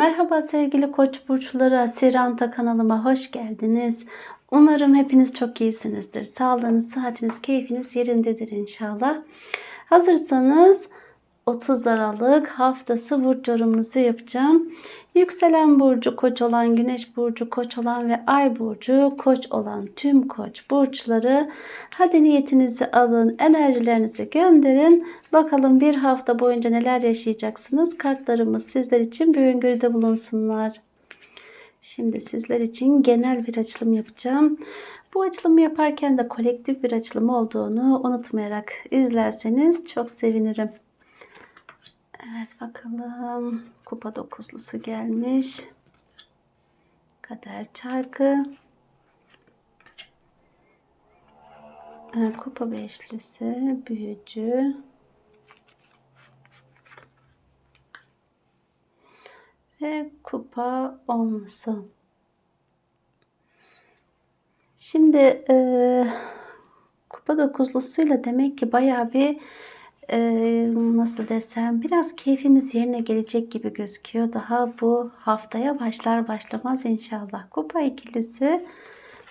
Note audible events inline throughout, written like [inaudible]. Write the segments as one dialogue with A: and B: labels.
A: Merhaba sevgili koç burçları, Siranta kanalıma hoş geldiniz. Umarım hepiniz çok iyisinizdir. Sağlığınız, sıhhatiniz, keyfiniz yerindedir inşallah. Hazırsanız 30 Aralık haftası burç yorumunuzu yapacağım. Yükselen burcu koç olan, güneş burcu koç olan ve ay burcu koç olan tüm koç burçları hadi niyetinizi alın, enerjilerinizi gönderin. Bakalım bir hafta boyunca neler yaşayacaksınız. Kartlarımız sizler için bir öngörüde bulunsunlar. Şimdi sizler için genel bir açılım yapacağım. Bu açılımı yaparken de kolektif bir açılım olduğunu unutmayarak izlerseniz çok sevinirim. Evet bakalım. Kupa dokuzlusu gelmiş. Kader çarkı. Kupa beşlisi, büyücü. Ve kupa onlusu. Şimdi e, kupa dokuzlusuyla demek ki bayağı bir e, nasıl desem biraz keyfimiz yerine gelecek gibi gözüküyor. Daha bu haftaya başlar başlamaz inşallah. Kupa ikilisi,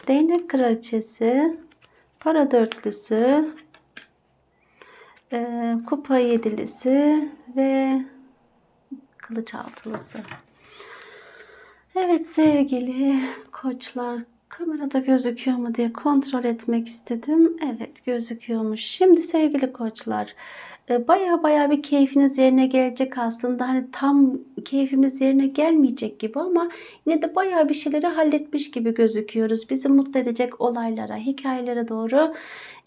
A: değnek kraliçesi, para dörtlüsü, e, kupa yedilisi ve kılıç altılısı. Evet sevgili koçlar kamerada gözüküyor mu diye kontrol etmek istedim. Evet gözüküyormuş. Şimdi sevgili koçlar baya baya bir keyfiniz yerine gelecek aslında. Hani tam keyfimiz yerine gelmeyecek gibi ama yine de baya bir şeyleri halletmiş gibi gözüküyoruz. Bizi mutlu edecek olaylara, hikayelere doğru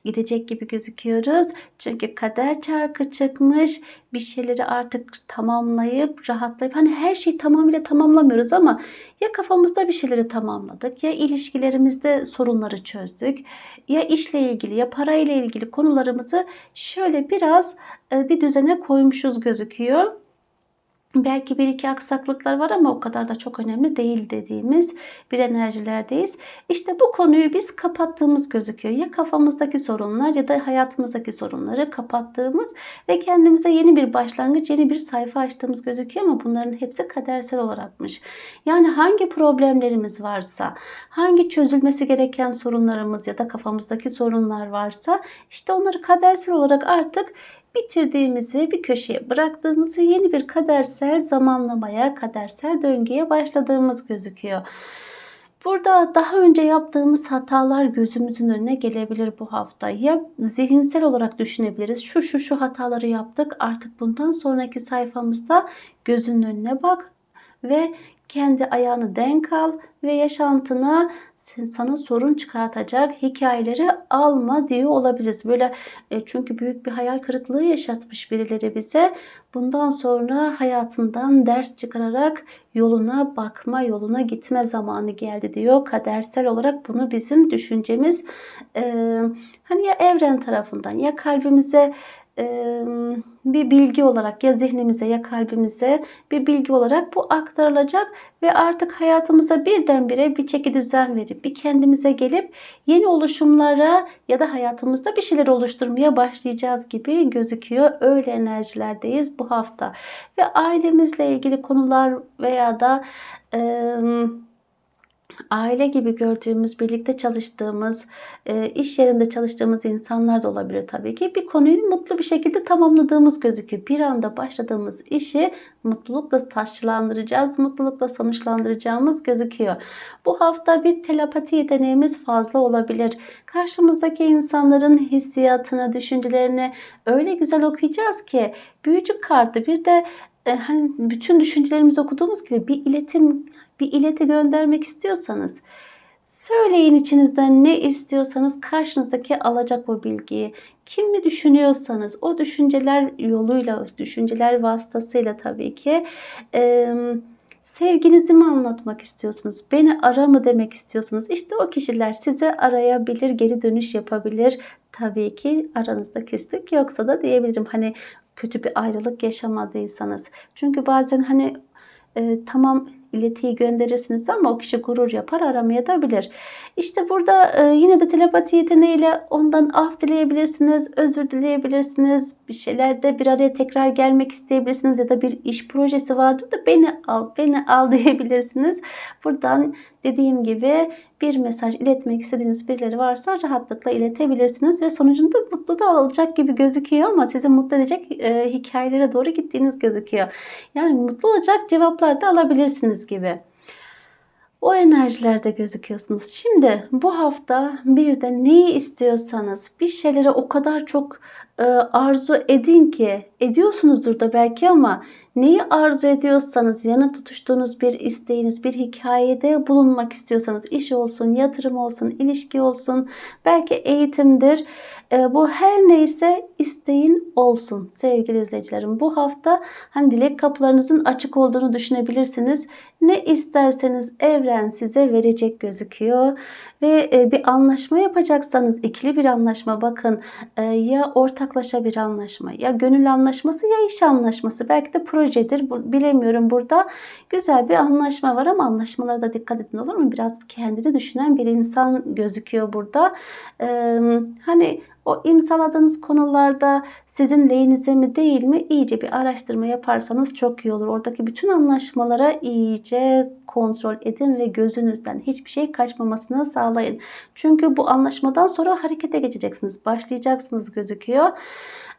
A: gidecek gibi gözüküyoruz. Çünkü kader çarkı çıkmış. Bir şeyleri artık tamamlayıp rahatlayıp hani her şeyi tamamıyla tamamlamıyoruz ama ya kafamızda bir şeyleri tamamladık ya ilişkilerimizde sorunları çözdük ya işle ilgili ya parayla ilgili konularımızı şöyle biraz e, bir düzene koymuşuz gözüküyor. Belki bir iki aksaklıklar var ama o kadar da çok önemli değil dediğimiz bir enerjilerdeyiz. İşte bu konuyu biz kapattığımız gözüküyor. Ya kafamızdaki sorunlar ya da hayatımızdaki sorunları kapattığımız ve kendimize yeni bir başlangıç, yeni bir sayfa açtığımız gözüküyor ama bunların hepsi kadersel olarakmış. Yani hangi problemlerimiz varsa, hangi çözülmesi gereken sorunlarımız ya da kafamızdaki sorunlar varsa işte onları kadersel olarak artık bitirdiğimizi bir köşeye bıraktığımızı yeni bir kadersel zamanlamaya, kadersel döngüye başladığımız gözüküyor. Burada daha önce yaptığımız hatalar gözümüzün önüne gelebilir bu hafta. Ya zihinsel olarak düşünebiliriz. Şu şu şu hataları yaptık. Artık bundan sonraki sayfamızda gözünün önüne bak ve kendi ayağını denk al ve yaşantına sana sorun çıkartacak hikayeleri alma diyor olabiliriz. Böyle e, çünkü büyük bir hayal kırıklığı yaşatmış birileri bize. Bundan sonra hayatından ders çıkararak yoluna bakma, yoluna gitme zamanı geldi diyor. Kadersel olarak bunu bizim düşüncemiz e, hani ya evren tarafından ya kalbimize bir bilgi olarak ya zihnimize ya kalbimize bir bilgi olarak bu aktarılacak ve artık hayatımıza birdenbire bir çeki düzen verip bir kendimize gelip yeni oluşumlara ya da hayatımızda bir şeyler oluşturmaya başlayacağız gibi gözüküyor. Öyle enerjilerdeyiz bu hafta. Ve ailemizle ilgili konular veya da ıı, aile gibi gördüğümüz, birlikte çalıştığımız, e, iş yerinde çalıştığımız insanlar da olabilir tabii ki. Bir konuyu mutlu bir şekilde tamamladığımız gözüküyor. Bir anda başladığımız işi mutlulukla taşlandıracağız, mutlulukla sonuçlandıracağımız gözüküyor. Bu hafta bir telepati yeteneğimiz fazla olabilir. Karşımızdaki insanların hissiyatını, düşüncelerini öyle güzel okuyacağız ki büyücü kartı bir de e, hani bütün düşüncelerimizi okuduğumuz gibi bir iletim bir ileti göndermek istiyorsanız söyleyin içinizden ne istiyorsanız karşınızdaki alacak o bilgiyi. Kim mi düşünüyorsanız o düşünceler yoluyla, düşünceler vasıtasıyla tabii ki e, sevginizi mi anlatmak istiyorsunuz? Beni ara mı demek istiyorsunuz? İşte o kişiler size arayabilir, geri dönüş yapabilir. Tabii ki aranızda küslük yoksa da diyebilirim. Hani kötü bir ayrılık yaşamadıysanız. Çünkü bazen hani e, tamam iletiyi gönderirsiniz ama o kişi gurur yapar aramayabilir. İşte burada e, yine de telepati yeteneğiyle ondan af dileyebilirsiniz, özür dileyebilirsiniz. Bir şeylerde bir araya tekrar gelmek isteyebilirsiniz ya da bir iş projesi vardır da beni al, beni al [laughs] diyebilirsiniz. Buradan dediğim gibi bir mesaj iletmek istediğiniz birileri varsa rahatlıkla iletebilirsiniz ve sonucunda mutlu da olacak gibi gözüküyor ama sizi mutlu edecek e, hikayelere doğru gittiğiniz gözüküyor. Yani mutlu olacak cevaplar da alabilirsiniz gibi. O enerjilerde gözüküyorsunuz. Şimdi bu hafta bir de neyi istiyorsanız bir şeylere o kadar çok e, arzu edin ki ediyorsunuzdur da belki ama neyi arzu ediyorsanız yanı tutuştuğunuz bir isteğiniz bir hikayede bulunmak istiyorsanız iş olsun yatırım olsun ilişki olsun belki eğitimdir. E, bu her neyse isteğin olsun sevgili izleyicilerim. Bu hafta hani dilek kapılarınızın açık olduğunu düşünebilirsiniz. Ne isterseniz evren size verecek gözüküyor ve e, bir anlaşma yapacaksanız ikili bir anlaşma bakın e, ya ortaklaşa bir anlaşma ya gönül anlaşması ya iş anlaşması. Belki de projedir. Bilemiyorum burada. Güzel bir anlaşma var ama anlaşmalara da dikkat edin olur mu? Biraz kendini düşünen bir insan gözüküyor burada. Hani o imzaladığınız konularda sizin lehinize mi değil mi iyice bir araştırma yaparsanız çok iyi olur. Oradaki bütün anlaşmalara iyice kontrol edin ve gözünüzden hiçbir şey kaçmamasını sağlayın. Çünkü bu anlaşmadan sonra harekete geçeceksiniz. Başlayacaksınız gözüküyor.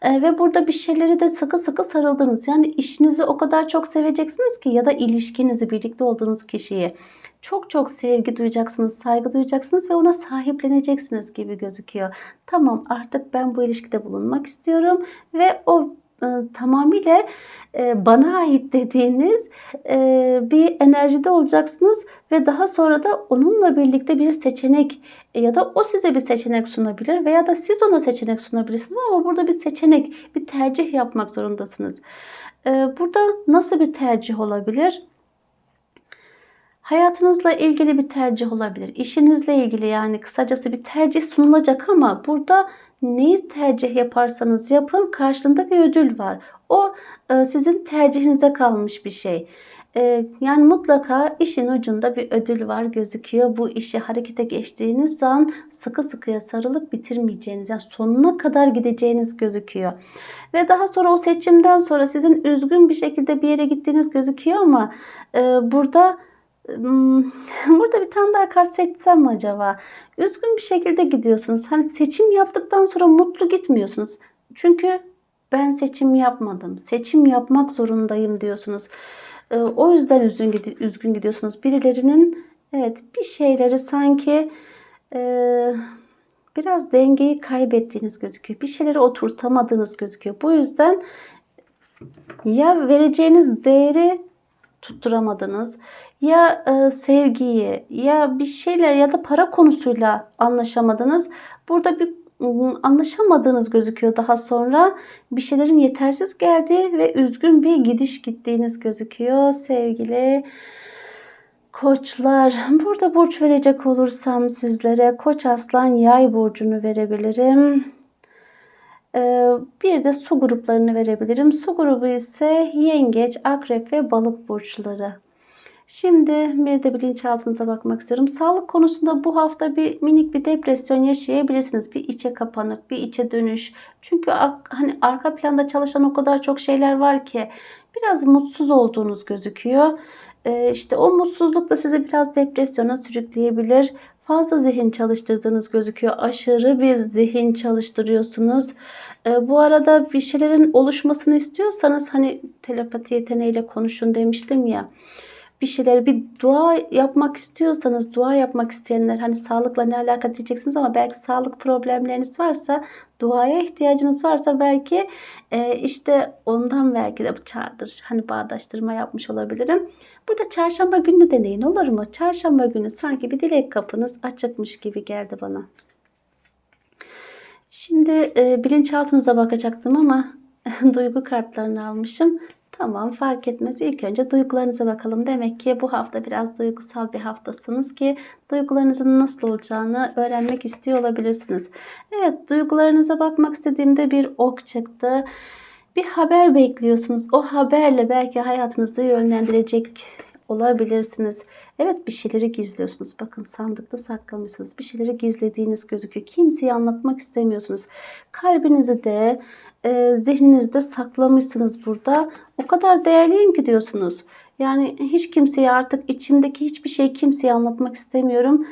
A: Ee, ve burada bir şeyleri de sıkı sıkı sarıldınız. Yani işinizi o kadar çok seveceksiniz ki ya da ilişkinizi birlikte olduğunuz kişiyi çok çok sevgi duyacaksınız, saygı duyacaksınız ve ona sahipleneceksiniz gibi gözüküyor. Tamam artık ben bu ilişkide bulunmak istiyorum ve o e, tamamıyla e, bana ait dediğiniz e, bir enerjide olacaksınız ve daha sonra da onunla birlikte bir seçenek e, ya da o size bir seçenek sunabilir veya da siz ona seçenek sunabilirsiniz ama burada bir seçenek, bir tercih yapmak zorundasınız. Burada nasıl bir tercih olabilir? Hayatınızla ilgili bir tercih olabilir. İşinizle ilgili yani kısacası bir tercih sunulacak ama burada neyi tercih yaparsanız yapın karşılığında bir ödül var. O e, sizin tercihinize kalmış bir şey. E, yani mutlaka işin ucunda bir ödül var gözüküyor. Bu işi harekete geçtiğiniz zaman sıkı sıkıya sarılıp bitirmeyeceğiniz yani sonuna kadar gideceğiniz gözüküyor. Ve daha sonra o seçimden sonra sizin üzgün bir şekilde bir yere gittiğiniz gözüküyor ama e, burada [laughs] Burada bir tane daha kart seçsem mi acaba? Üzgün bir şekilde gidiyorsunuz. Hani seçim yaptıktan sonra mutlu gitmiyorsunuz. Çünkü ben seçim yapmadım. Seçim yapmak zorundayım diyorsunuz. Ee, O yüzden üzgün, üzgün gidiyorsunuz. Birilerinin evet bir şeyleri sanki e, biraz dengeyi kaybettiğiniz gözüküyor. Bir şeyleri oturtamadığınız gözüküyor. Bu yüzden ya vereceğiniz değeri tutturamadınız ya e, sevgiyi ya bir şeyler ya da para konusuyla anlaşamadınız. Burada bir ım, anlaşamadığınız gözüküyor daha sonra. Bir şeylerin yetersiz geldiği ve üzgün bir gidiş gittiğiniz gözüküyor sevgili koçlar. Burada burç verecek olursam sizlere koç aslan yay burcunu verebilirim. Ee, Bir de su gruplarını verebilirim. Su grubu ise yengeç, akrep ve balık burçları. Şimdi bir de bilinçaltınıza bakmak istiyorum. Sağlık konusunda bu hafta bir minik bir depresyon yaşayabilirsiniz. Bir içe kapanık, bir içe dönüş. Çünkü hani arka planda çalışan o kadar çok şeyler var ki biraz mutsuz olduğunuz gözüküyor. Ee, işte o mutsuzluk da sizi biraz depresyona sürükleyebilir. Fazla zihin çalıştırdığınız gözüküyor. Aşırı bir zihin çalıştırıyorsunuz. Ee, bu arada bir şeylerin oluşmasını istiyorsanız hani telepati yeteneğiyle konuşun demiştim ya bir şeyler bir dua yapmak istiyorsanız dua yapmak isteyenler hani sağlıkla ne alaka diyeceksiniz ama belki sağlık problemleriniz varsa duaya ihtiyacınız varsa belki e, işte ondan belki de bu çağdır hani bağdaştırma yapmış olabilirim. Burada çarşamba günü deneyin olur mu? Çarşamba günü sanki bir dilek kapınız açıkmış gibi geldi bana. Şimdi e, bilinçaltınıza bakacaktım ama [laughs] duygu kartlarını almışım. Tamam fark etmez. İlk önce duygularınıza bakalım. Demek ki bu hafta biraz duygusal bir haftasınız ki duygularınızın nasıl olacağını öğrenmek istiyor olabilirsiniz. Evet duygularınıza bakmak istediğimde bir ok çıktı. Bir haber bekliyorsunuz. O haberle belki hayatınızı yönlendirecek olabilirsiniz. Evet bir şeyleri gizliyorsunuz. Bakın sandıkta saklamışsınız. Bir şeyleri gizlediğiniz gözüküyor. Kimseye anlatmak istemiyorsunuz. Kalbinizi de e, zihninizde saklamışsınız burada. O kadar değerliyim ki diyorsunuz. Yani hiç kimseye artık içimdeki hiçbir şeyi kimseye anlatmak istemiyorum.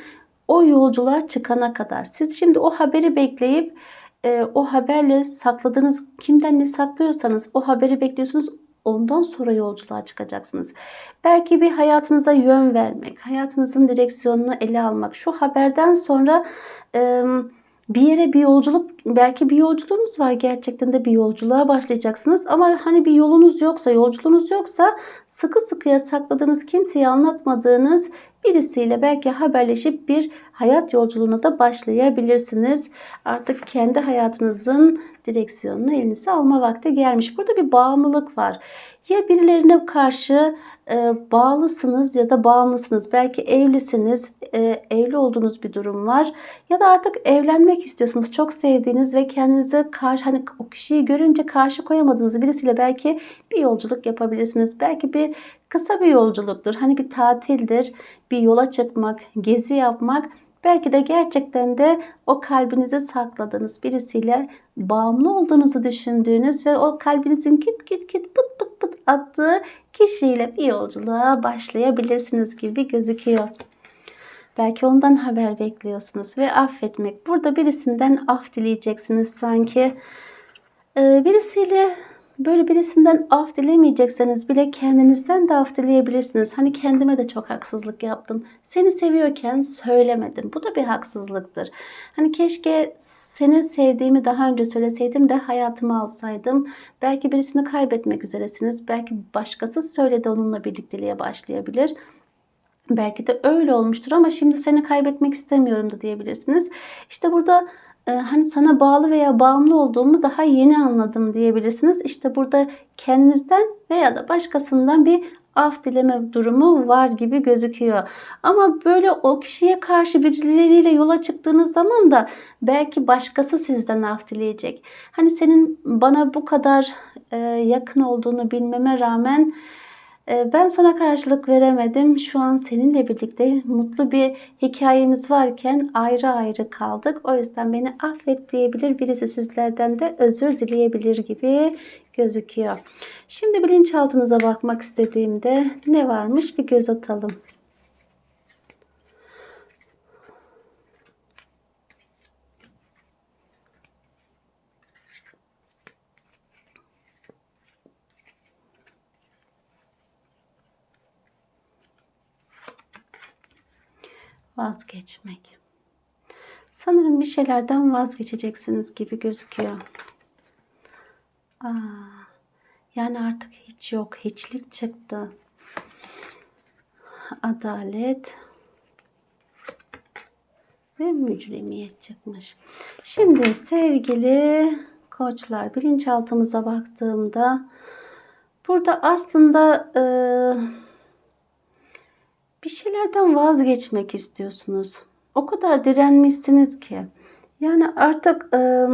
A: O yolculuğa çıkana kadar. Siz şimdi o haberi bekleyip e, o haberle sakladığınız kimden ne saklıyorsanız o haberi bekliyorsunuz. Ondan sonra yolculuğa çıkacaksınız. Belki bir hayatınıza yön vermek, hayatınızın direksiyonunu ele almak. Şu haberden sonra e, bir yere bir yolculuk, belki bir yolculuğunuz var. Gerçekten de bir yolculuğa başlayacaksınız. Ama hani bir yolunuz yoksa, yolculuğunuz yoksa sıkı sıkıya sakladığınız, kimseye anlatmadığınız birisiyle belki haberleşip bir hayat yolculuğuna da başlayabilirsiniz. Artık kendi hayatınızın direksiyonunu elinize alma vakti gelmiş. Burada bir bağımlılık var. Ya birilerine karşı e, bağlısınız ya da bağımlısınız. Belki evlisiniz, e, evli olduğunuz bir durum var. Ya da artık evlenmek istiyorsunuz. Çok sevdiğiniz ve kendinize karşı hani o kişiyi görünce karşı koyamadığınız birisiyle belki bir yolculuk yapabilirsiniz. Belki bir kısa bir yolculuktur. Hani bir tatildir, bir yola çıkmak, gezi yapmak. Belki de gerçekten de o kalbinize sakladığınız birisiyle bağımlı olduğunuzu düşündüğünüz ve o kalbinizin git git git pıt pıt pıt attığı kişiyle bir yolculuğa başlayabilirsiniz gibi gözüküyor. Belki ondan haber bekliyorsunuz ve affetmek. Burada birisinden af dileyeceksiniz sanki. Ee, birisiyle böyle birisinden af dilemeyecekseniz bile kendinizden de af dileyebilirsiniz. Hani kendime de çok haksızlık yaptım. Seni seviyorken söylemedim. Bu da bir haksızlıktır. Hani keşke seni sevdiğimi daha önce söyleseydim de hayatıma alsaydım. Belki birisini kaybetmek üzeresiniz. Belki başkası söyledi onunla birlikteliğe başlayabilir. Belki de öyle olmuştur ama şimdi seni kaybetmek istemiyorum da diyebilirsiniz. İşte burada hani sana bağlı veya bağımlı olduğumu daha yeni anladım diyebilirsiniz. İşte burada kendinizden veya da başkasından bir af dileme durumu var gibi gözüküyor. Ama böyle o kişiye karşı birileriyle yola çıktığınız zaman da belki başkası sizden af dileyecek. Hani senin bana bu kadar e, yakın olduğunu bilmeme rağmen e, ben sana karşılık veremedim. Şu an seninle birlikte mutlu bir hikayemiz varken ayrı ayrı kaldık. O yüzden beni affet diyebilir. Birisi sizlerden de özür dileyebilir gibi gözüküyor. Şimdi bilinçaltınıza bakmak istediğimde ne varmış bir göz atalım. Vazgeçmek. Sanırım bir şeylerden vazgeçeceksiniz gibi gözüküyor. Aa, yani artık hiç yok. Hiçlik çıktı. Adalet ve mücrimiyet çıkmış. Şimdi sevgili koçlar bilinçaltımıza baktığımda burada aslında e, bir şeylerden vazgeçmek istiyorsunuz. O kadar direnmişsiniz ki. Yani artık e,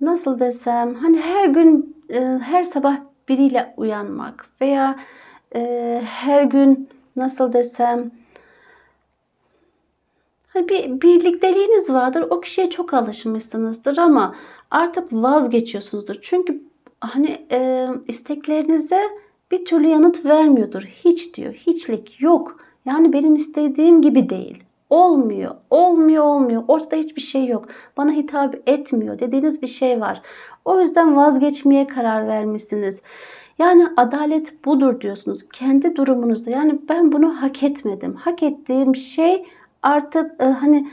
A: nasıl desem hani her gün e, her sabah biriyle uyanmak veya e, her gün nasıl desem hani bir birlikteliğiniz vardır. O kişiye çok alışmışsınızdır ama artık vazgeçiyorsunuzdur. Çünkü hani e, isteklerinize bir türlü yanıt vermiyordur. Hiç diyor. Hiçlik yok. Yani benim istediğim gibi değil. Olmuyor, olmuyor, olmuyor. Ortada hiçbir şey yok. Bana hitap etmiyor dediğiniz bir şey var. O yüzden vazgeçmeye karar vermişsiniz. Yani adalet budur diyorsunuz. Kendi durumunuzda. Yani ben bunu hak etmedim. Hak ettiğim şey artık e, hani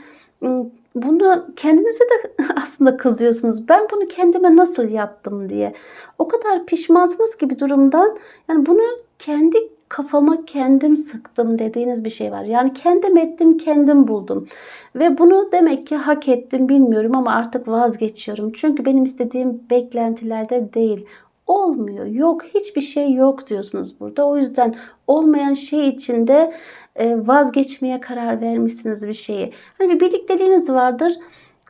A: bunu kendinize de [laughs] aslında kızıyorsunuz. Ben bunu kendime nasıl yaptım diye. O kadar pişmansınız ki bir durumdan. Yani bunu kendi kafama kendim sıktım dediğiniz bir şey var. Yani kendim ettim, kendim buldum. Ve bunu demek ki hak ettim bilmiyorum ama artık vazgeçiyorum. Çünkü benim istediğim beklentilerde değil. Olmuyor, yok, hiçbir şey yok diyorsunuz burada. O yüzden olmayan şey içinde vazgeçmeye karar vermişsiniz bir şeyi. Hani bir birlikteliğiniz vardır,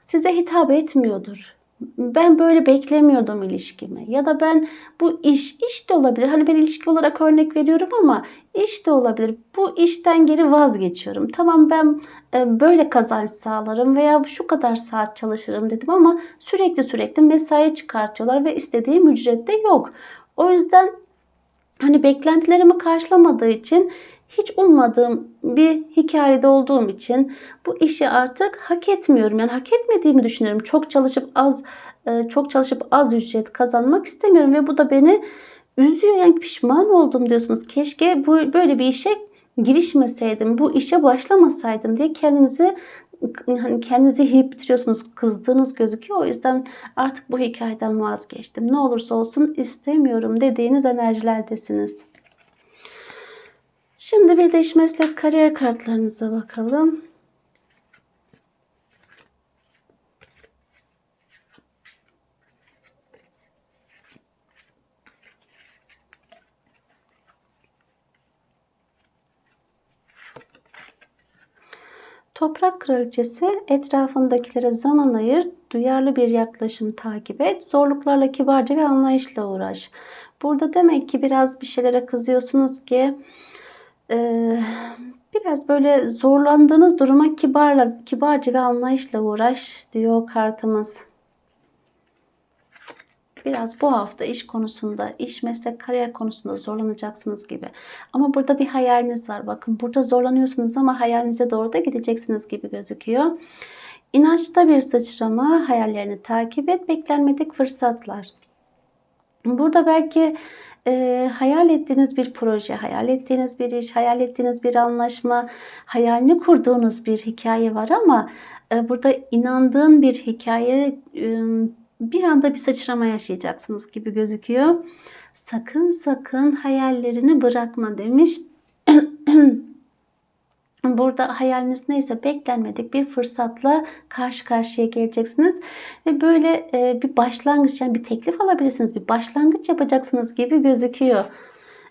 A: size hitap etmiyordur. ben böyle beklemiyordum ilişkimi ya da ben bu iş iş de olabilir. Hani ben ilişki olarak örnek veriyorum ama iş de olabilir. Bu işten geri vazgeçiyorum. Tamam ben e, böyle kazanç sağlarım veya şu kadar saat çalışırım dedim ama sürekli sürekli mesai çıkartıyorlar ve istediğim ücret de yok. O yüzden hani beklentilerimi karşılamadığı için hiç ummadığım bir hikayede olduğum için bu işi artık hak etmiyorum. Yani hak etmediğimi düşünüyorum. Çok çalışıp az e, çok çalışıp az ücret kazanmak istemiyorum ve bu da beni üzüyor. Yani pişman oldum diyorsunuz. Keşke bu böyle bir işe girişmeseydim, bu işe başlamasaydım diye kendinizi hani kendinizi yiyip bitiriyorsunuz. Kızdığınız gözüküyor. O yüzden artık bu hikayeden vazgeçtim. Ne olursa olsun istemiyorum dediğiniz enerjilerdesiniz. Şimdi bir de iş meslek kariyer kartlarınıza bakalım. Toprak kraliçesi etrafındakilere zaman ayır, duyarlı bir yaklaşım takip et, zorluklarla kibarca ve anlayışla uğraş. Burada demek ki biraz bir şeylere kızıyorsunuz ki e, biraz böyle zorlandığınız duruma kibarla, kibarca ve anlayışla uğraş diyor kartımız. Biraz bu hafta iş konusunda, iş meslek kariyer konusunda zorlanacaksınız gibi. Ama burada bir hayaliniz var. Bakın burada zorlanıyorsunuz ama hayalinize doğru da gideceksiniz gibi gözüküyor. İnançta bir sıçrama, hayallerini takip et, beklenmedik fırsatlar. Burada belki e, hayal ettiğiniz bir proje, hayal ettiğiniz bir iş, hayal ettiğiniz bir anlaşma, hayalini kurduğunuz bir hikaye var ama e, burada inandığın bir hikaye e, bir anda bir sıçrama yaşayacaksınız gibi gözüküyor. Sakın sakın hayallerini bırakma demiş. [clears throat] Burada hayaliniz neyse beklenmedik bir fırsatla karşı karşıya geleceksiniz. Ve böyle e, bir başlangıç yani bir teklif alabilirsiniz. Bir başlangıç yapacaksınız gibi gözüküyor.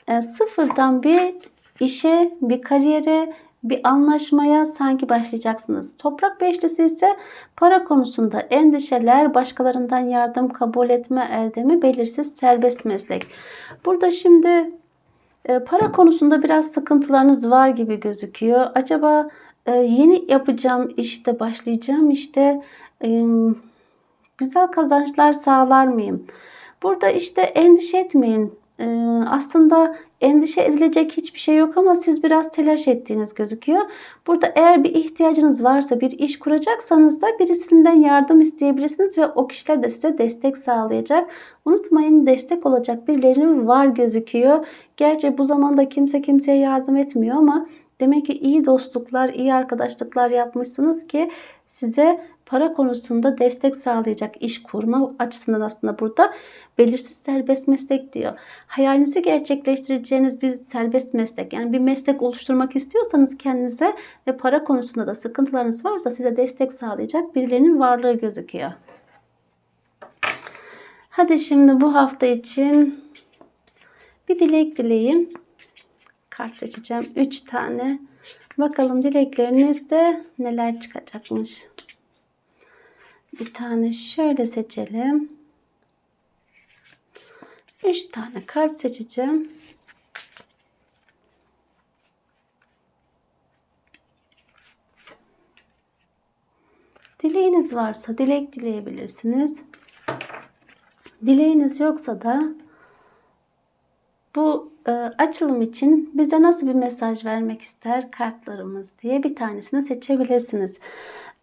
A: E, sıfırdan bir işe, bir kariyere, bir anlaşmaya sanki başlayacaksınız. Toprak beşlisi ise para konusunda endişeler, başkalarından yardım kabul etme erdemi, belirsiz serbest meslek. Burada şimdi para konusunda biraz sıkıntılarınız var gibi gözüküyor. Acaba e, yeni yapacağım işte başlayacağım işte güzel kazançlar sağlar mıyım? Burada işte endişe etmeyin. Aslında endişe edilecek hiçbir şey yok ama siz biraz telaş ettiğiniz gözüküyor. Burada eğer bir ihtiyacınız varsa bir iş kuracaksanız da birisinden yardım isteyebilirsiniz ve o kişiler de size destek sağlayacak. Unutmayın destek olacak birileri var gözüküyor. Gerçi bu zamanda kimse kimseye yardım etmiyor ama demek ki iyi dostluklar, iyi arkadaşlıklar yapmışsınız ki size para konusunda destek sağlayacak iş kurma açısından aslında burada belirsiz serbest meslek diyor. Hayalinizi gerçekleştireceğiniz bir serbest meslek yani bir meslek oluşturmak istiyorsanız kendinize ve para konusunda da sıkıntılarınız varsa size destek sağlayacak birilerinin varlığı gözüküyor. Hadi şimdi bu hafta için bir dilek dileyin. Kart seçeceğim. 3 tane. Bakalım dileklerinizde neler çıkacakmış. Bir tane şöyle seçelim. 3 tane kart seçeceğim. Dileğiniz varsa dilek dileyebilirsiniz. Dileğiniz yoksa da bu e, açılım için bize nasıl bir mesaj vermek ister kartlarımız diye bir tanesini seçebilirsiniz.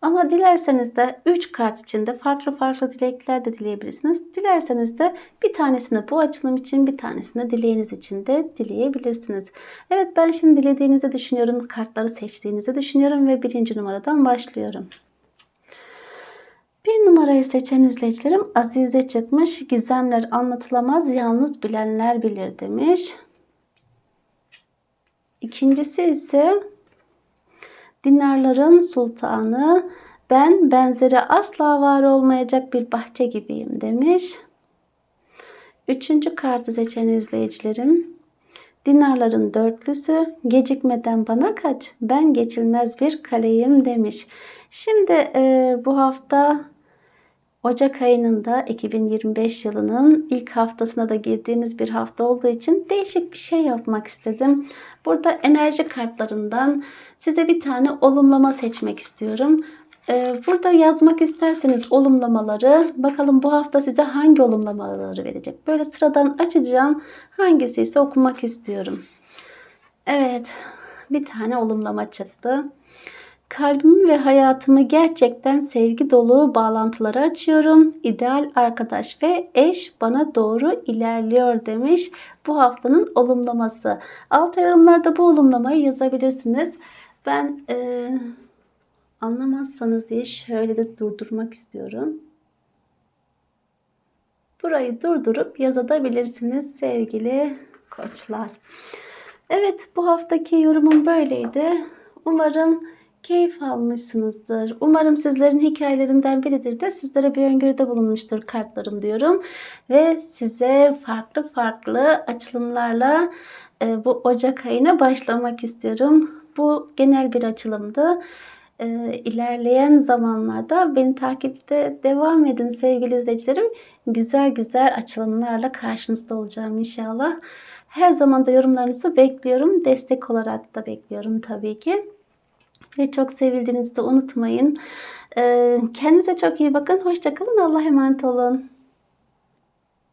A: Ama dilerseniz de 3 kart içinde farklı farklı dilekler de dileyebilirsiniz. Dilerseniz de bir tanesini bu açılım için bir tanesini dileğiniz için de dileyebilirsiniz. Evet ben şimdi dilediğinizi düşünüyorum. Kartları seçtiğinizi düşünüyorum ve birinci numaradan başlıyorum. Bir numarayı seçen izleyicilerim Azize çıkmış. Gizemler anlatılamaz yalnız bilenler bilir demiş. İkincisi ise dinarların sultanı ben benzeri asla var olmayacak bir bahçe gibiyim demiş. Üçüncü kartı seçen izleyicilerim dinarların dörtlüsü gecikmeden bana kaç ben geçilmez bir kaleyim demiş. Şimdi e, bu hafta Ocak ayının da 2025 yılının ilk haftasına da girdiğimiz bir hafta olduğu için değişik bir şey yapmak istedim. Burada enerji kartlarından size bir tane olumlama seçmek istiyorum. Ee, Burada yazmak isterseniz olumlamaları bakalım bu hafta size hangi olumlamaları verecek. Böyle sıradan açacağım. Hangisi ise okumak istiyorum. Evet, bir tane olumlama çıktı. Kalbimi ve hayatımı gerçekten sevgi dolu bağlantılara açıyorum. İdeal arkadaş ve eş bana doğru ilerliyor demiş. Bu haftanın olumlaması. Alta yorumlarda bu olumlamayı yazabilirsiniz. Ben eee, anlamazsanız diye şöyle de durdurmak istiyorum. Burayı durdurup yazabilirsiniz sevgili koçlar. Evet bu haftaki yorumum böyleydi. Umarım keyif almışsınızdır. Umarım sizlerin hikayelerinden biridir de sizlere bir öngörüde bulunmuştur kartlarım diyorum. Ve size farklı farklı açılımlarla e, bu Ocak ayına başlamak istiyorum. Bu genel bir açılımdı. E, ilerleyen zamanlarda beni takipte devam edin sevgili izleyicilerim. Güzel güzel açılımlarla karşınızda olacağım inşallah. Her zaman da yorumlarınızı bekliyorum. Destek olarak da bekliyorum tabii ki. Ve çok sevildiğinizi de unutmayın. Ee, Kendinize çok iyi bakın. Hoşçakalın. Allah'a emanet olun.